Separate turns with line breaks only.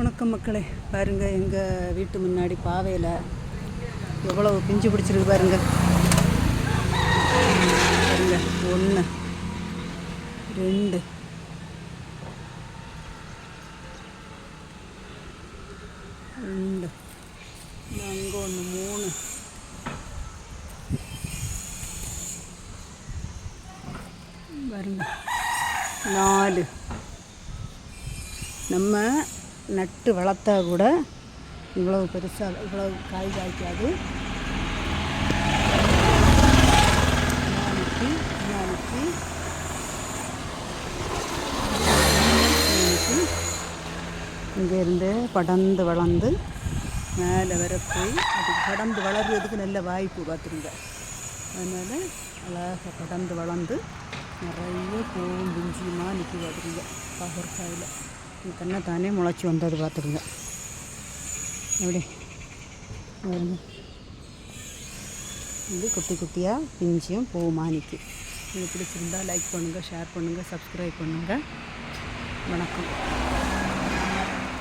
வணக்கம் மக்களே. பாருங்கள் எங்கள் வீட்டு முன்னாடி பாவையில் எவ்வளோ பிஞ்சு பிடிச்சிருக்கு பாருங்க. பாருங்க ஒன்று ரெண்டு ரெண்டு அங்கே ஒன்று மூணு. பாருங்க நாலு. நம்ம நட்டு வளர்த்தா கூட இவ்வளவு பெருசாக இவ்வளவு காய் காய்க்காது. இங்கேருந்து படர்ந்து வளர்ந்து மேலே வர போய் அது படர்ந்து வளர்றதுக்கு நல்ல வாய்ப்பு பார்த்துருங்க. அதனால் அழகாக படர்ந்து வளர்ந்து நிறைய பூவும் பிஞ்சியுமாக நிற்கி பார்த்துருங்க பாகற்காயில். தன்னை தானே முளைச்சி வந்தது பார்த்துருங்க எப்படி பாருங்க. இது குட்டி குட்டியாக பிஞ்சியும் பூவுமா நிற்கி இது பிடிச்சிருந்தால் லைக் பண்ணுங்கள் ஷேர் பண்ணுங்கள் சப்ஸ்கிரைப் பண்ணுங்கள் வணக்கம்